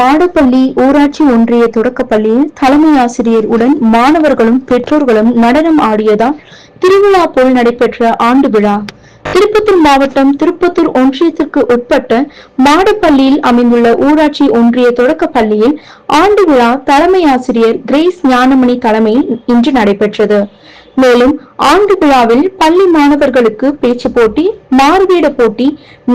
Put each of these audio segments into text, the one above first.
மாடப்பள்ளி ஊராட்சி ஒன்றிய தொடக்கப்பள்ளியில் தலைமை ஆசிரியர் உடன் மாணவர்களும் பெற்றோர்களும் நடனம் ஆடியதால் திருவிழா போல் நடைபெற்ற ஆண்டு விழா. திருப்பத்தூர் மாவட்டம் திருப்பத்தூர் ஒன்றியத்திற்கு உட்பட்ட மாடப்பள்ளியில் அமைந்துள்ள ஊராட்சி ஒன்றிய தொடக்கப் பள்ளியில் ஆண்டு விழா தலைமை ஆசிரியர் கிரேஸ் ஞானமணி தலைமையில் இன்று நடைபெற்றது. மேலும் ஆண்டு விழாவில் பள்ளி மாணவர்களுக்கு பேச்சு போட்டி மாறுவேட போட்டி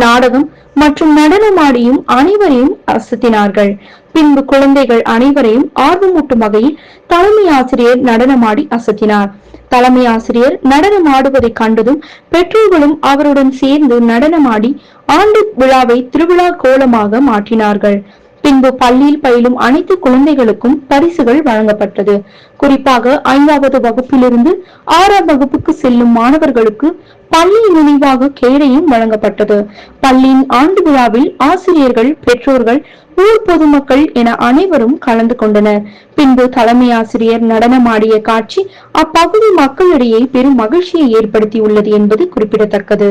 நாடகம் மற்றும் நடனமாடியும் அனைவரையும் அசத்தினார்கள். பின்பு குழந்தைகள் அனைவரையும் ஆர்வமூட்டும் வகையில் தலைமை ஆசிரியர் நடனமாடி அசத்தினார். தலைமை ஆசிரியர் நடனமாடுவதை கண்டதும் பெற்றோர்களும் அவருடன் சேர்ந்து நடனமாடி ஆண்டு விழாவை திருவிழா கோலமாக மாற்றினார்கள். பின்பு பள்ளியில் பயிலும் அனைத்து குழந்தைகளுக்கும் பரிசுகள் வழங்கப்பட்டது. குறிப்பாக ஐந்தாவது வகுப்பிலிருந்து ஆறாம் வகுப்புக்கு செல்லும் மாணவர்களுக்கு பள்ளியின் நினைவாக கேடையும் வழங்கப்பட்டது. பள்ளியின் ஆண்டு விழாவில் ஆசிரியர்கள் பெற்றோர்கள் ஊர் பொதுமக்கள் என அனைவரும் கலந்து கொண்டனர். பின்பு தலைமை ஆசிரியர் நடனமாடிய காட்சி அப்பகுதி மக்களிடையே பெரும் மகிழ்ச்சியை ஏற்படுத்தியுள்ளது என்பது குறிப்பிடத்தக்கது.